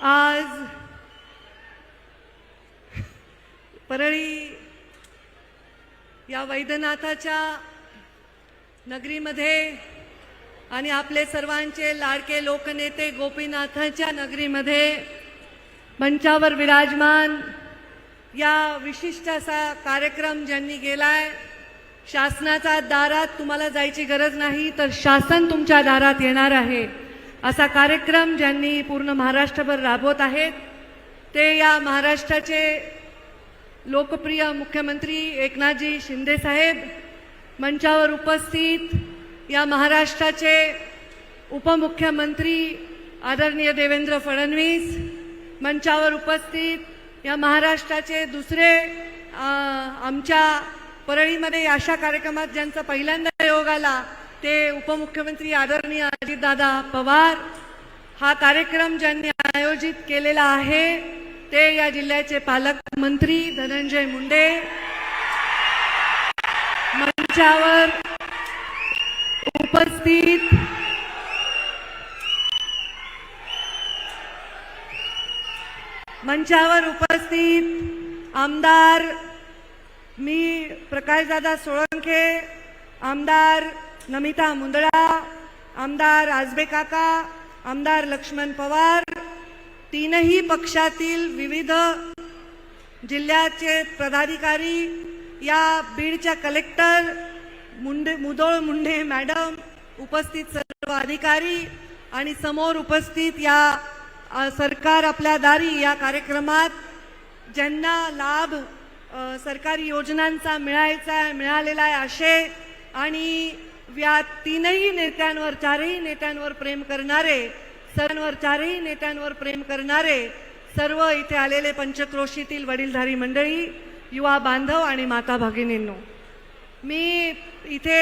आज परळी या वैद्यनाथाच्या नगरीमध्ये आणि आपले सर्वांचे लाडके लोकनेते गोपीनाथाच्या नगरीमध्ये मंचावर विराजमान या विशिष्ट असा कार्यक्रम ज्यांनी गेलाय शासनाच्या दारात तुम्हाला जायची गरज नाही तर शासन तुमच्या दारात येणार आहे. असा कार्यक्रम ज्यांनी पूर्ण महाराष्ट्रभर राबवत आहेत ते या महाराष्ट्राचे लोकप्रिय मुख्यमंत्री एकनाथजी शिंदेसाहेब मंचावर उपस्थित या महाराष्ट्राचे उपमुख्यमंत्री आदरणीय देवेंद्र फडणवीस मंचावर उपस्थित या महाराष्ट्राचे दुसरे आमच्या परळीमध्ये अशा कार्यक्रमात ज्यांचा पहिल्यांदा योग आला ते उपमुख्यमंत्री आदरणीय अजितदादा पवार हा कार्यक्रम ज्यांनी आयोजित केलेला आहे ते या जिल्ह्याचे पालकमंत्री धनंजय मुंडे मंचावर उपस्थित मंचावर उपस्थित आमदार मी प्रकाशदादा सोळंके आमदार नमिता मुंदळा आमदार आजबे काका आमदार लक्ष्मण पवार तीनही पक्षातील विविध जिल्ह्याचे पदाधिकारी या बीडच्या कलेक्टर मुंडे मुदोळ मुंडे मॅडम उपस्थित सर्व अधिकारी आणि समोर उपस्थित या सरकार आपल्या दारी या कार्यक्रमात ज्यांना लाभ सरकारी योजनांचा मिळायचा आहे मिळालेला आहे असे आणि या तीनही नेत्यांवर चारही नेत्यांवर प्रेम करणारे सर्वांवर चारही नेत्यांवर प्रेम करणारे सर्व इथे आलेले पंचक्रोशीतील वडीलधारी मंडळी युवा बांधव आणि माता भगिनींनो. मी इथे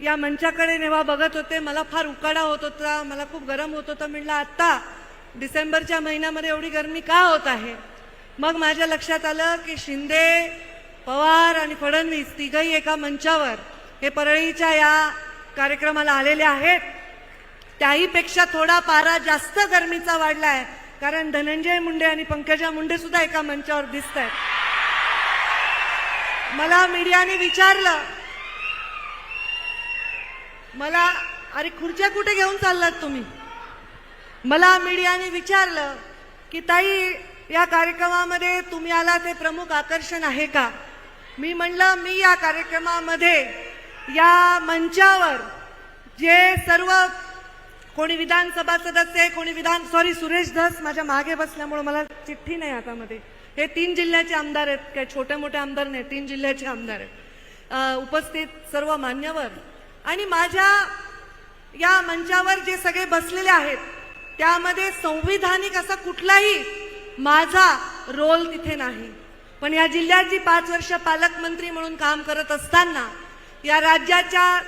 या मंचाकडे नेव्हा बघत होते मला फार उकाडा होत होता मला खूप गरम होत होतं. म्हणलं आत्ता डिसेंबरच्या महिन्यामध्ये एवढी गरमी का होत आहे? मग माझ्या लक्षात आलं की शिंदे पवार आणि फडणवीस तिघही एका मंचावर हे परळीच्या या कार्यक्रमाला आलेले आहेत. त्याहीपेक्षा थोडा पारा जास्त गरमीचा आहे कारण धनंजय मुंडे आणि पंकजा मुंडे सुद्धा एका मंचावर दिसत आहेत मला मीडियाने विचारलं मला अरे खुर्च्या कुठे घेऊन चाललात तुम्ही? मला मीडियाने विचारलं की ताई या कार्यक्रमामध्ये तुम्ही आला ते प्रमुख आकर्षण आहे का? मी म्हणलं मी या कार्यक्रमामध्ये या मंचावर जे सर्व कोणी विधानसभा सदस्य आहे कोणी विधान सॉरी सुरेश धस माझ्या मागे बसल्यामुळे मला चिठ्ठी नाही हातामध्ये. हे तीन जिल्ह्याचे आमदार आहेत काय छोटे मोठे आमदार नाही तीन जिल्ह्याचे आमदार आहेत. उपस्थित सर्व मान्यवर. आणि माझ्या या मंचावर जे सगळे बसलेले आहेत त्यामध्ये संविधानिक असा कुठलाही माझा रोल तिथे नाही. पण या जिल्ह्याची पाच वर्ष पालकमंत्री म्हणून काम करत असताना या राज्याच्या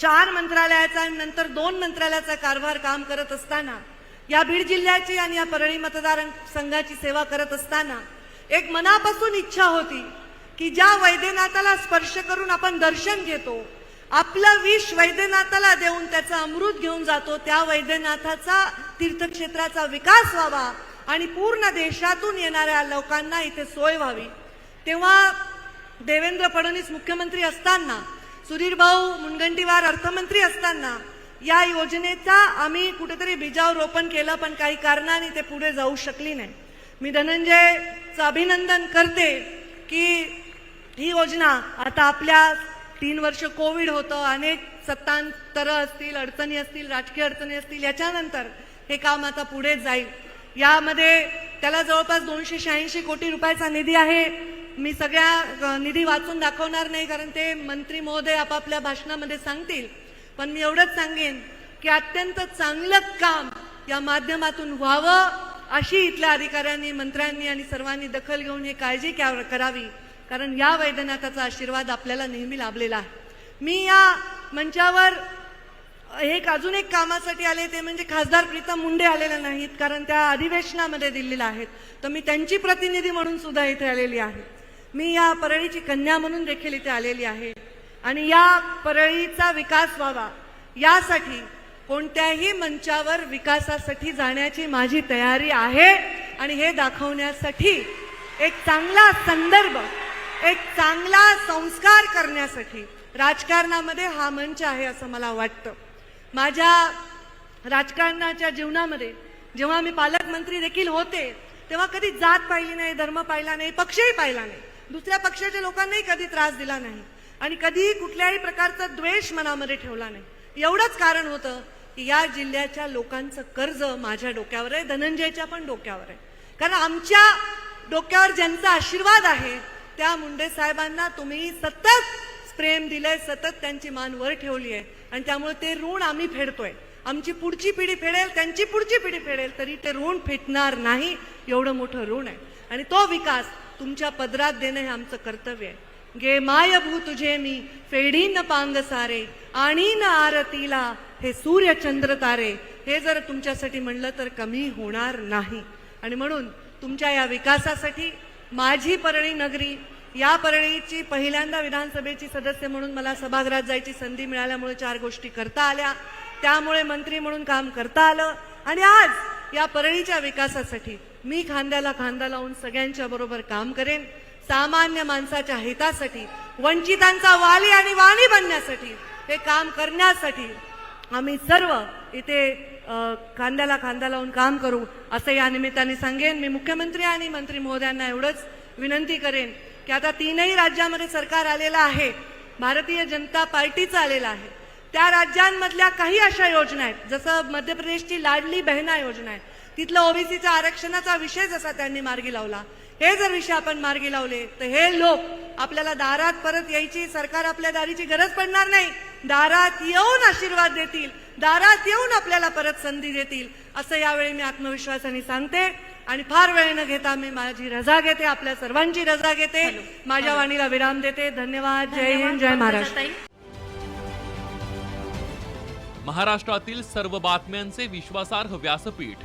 चार मंत्रालयाचा नंतर दोन मंत्रालयाचा कारभार काम करत असताना या बीड जिल्ह्याची आणि या परळी मतदार संघाची सेवा करत असताना एक मनापासून इच्छा होती की ज्या वैद्यनाथाला स्पर्श करून आपण दर्शन घेतो आपलं विष वैद्यनाथाला देऊन त्याचं अमृत घेऊन जातो त्या वैद्यनाथाचा तीर्थक्षेत्राचा विकास व्हावा आणि पूर्ण देशातून येणाऱ्या लोकांना इथे सोय व्हावी. तेव्हा देवेंद्र फडणवीस मुख्यमंत्री असताना सुधीर भाऊ मुनगंटीवार अर्थमंत्री असताना या योजनेचा आम्ही कुठेतरी बीजावर रोपण केलं पण काही कारणाने ते पुढे जाऊ शकली नाही. मी धनंजयचं अभिनंदन करते की ही योजना आता आपल्या तीन वर्ष कोविड होतं अनेक सत्तांतर असतील अडचणी असतील राजकीय अडचणी असतील याच्यानंतर हे काम आता पुढे जाईल. यामध्ये त्याला जवळपास दोनशे शहाऐंशी कोटी रुपयाचा निधी आहे. मी सगळ्या निधी वाचून दाखवणार नाही कारण ते मंत्री महोदय आपापल्या भाषणामध्ये सांगतील. पण मी एवढंच सांगेन की अत्यंत चांगलं काम या माध्यमातून व्हावं अशी इथल्या अधिकाऱ्यांनी मंत्र्यांनी आणि सर्वांनी दखल घेऊन हे काळजी करावी. कारण या वैद्यनाथाचा आशीर्वाद आपल्याला नेहमी लाभलेला आहे. मी या मंचावर एक अजून एक कामासाठी आले ते म्हणजे खासदार प्रीतम मुंडे आलेल्या नाहीत कारण त्या अधिवेशनामध्ये दिलेल्या आहेत. तर मी त्यांची प्रतिनिधी म्हणून सुद्धा इथे आलेली आहे. मी या परळीची कन्या म्हणून देखील इथे आलेली आहे. आणि या परळीचा विकास व्हावा यासाठी कोणत्याही मंचावर विकासासाठी जाण्याची माझी तयारी आहे. आणि हे दाखवण्यासाठी एक चांगला संदर्भ एक चांगला संस्कार करण्यासाठी राजकारणामध्ये हा मंच आहे असं मला वाटतं. माझ्या राजकारणाच्या जीवनामध्ये जेव्हा मी पालकमंत्री देखील होते तेव्हा कधी जात पाहिली नाही धर्म पाहिला नाही पक्षही पाहिला नाही. दुसऱ्या पक्षाच्या लोकांनाही कधी त्रास दिला नाही. आणि कधीही कुठल्याही प्रकारचा द्वेष मनामध्ये ठेवला नाही. एवढंच कारण होतं की या जिल्ह्याच्या लोकांचं कर्ज माझ्या डोक्यावर आहे धनंजयच्या पण डोक्यावर आहे. कारण आमच्या डोक्यावर ज्यांचा आशीर्वाद आहे त्या मुंडे साहेबांना तुम्ही सतत प्रेम दिलंय सतत त्यांची मान वर ठेवली आहे. आणि त्यामुळे ते ऋण आम्ही फेडतोय. आमची पुढची पिढी फेडेल त्यांची पुढची पिढी फेडेल तरी ते ऋण फेटणार नाही एवढं मोठं ऋण आहे. आणि तो विकास तुमच्या पदरात देणं हे आमचं कर्तव्य आहे. गे माय भू तुझे मी फेडीन पांग सारे आणि न आरतीला हे सूर्य चंद्र तारे. हे जर तुमच्यासाठी म्हणलं तर कमी होणार नाही. आणि म्हणून तुमच्या या विकासासाठी माझी परळी नगरी या परळीची पहिल्यांदा विधानसभेची सदस्य म्हणून मला सभागृहात जायची संधी मिळाल्यामुळे चार गोष्टी करता आल्या. त्यामुळे मंत्री म्हणून काम करता आलं. आणि आज या परळीच्या विकासासाठी मी खांद्याला खांदा लावून सगळ्यांच्या बरोबर काम करेन. सामान्य माणसाच्या हितासाठी वंचितांचा वाली आणि वाणी बनण्यासाठी हे काम करण्यासाठी आम्ही सर्व इथे खांद्याला खांदा लावून काम करू असं या निमित्ताने सांगेन. मी मुख्यमंत्री आणि मंत्री महोदयांना एवढंच विनंती करेन की आता तीनही राज्यामध्ये सरकार आलेलं आहे भारतीय जनता पार्टीचं आलेलं आहे. त्या राज्यांमधल्या काही अशा योजना आहेत जसं मध्य प्रदेशची लाडली बहना योजना आहे तिथलं ओबीसीच्या आरक्षणाचा विषय जसा त्यांनी मार्गी लावला. हे जर विषय आपण मार्गी लावले तर हे लोक आपल्याला दारात परत यायची सरकार आपल्या दारीची गरज पडणार नाही. दारात येऊन आशीर्वाद देतील दारात येऊन आपल्याला परत संधी देतील असं यावेळी मी आत्मविश्वासाने सांगते. आणि फार वेळ न घेता मी माझी रजा घेते आपल्या सर्वांची रजा घेते. माझ्या वाणीला विराम देते. धन्यवाद. जय हिंद जय महाराष्ट्र. महाराष्ट्रातील सर्व बातम्यांचे विश्वासार्ह व्यासपीठ.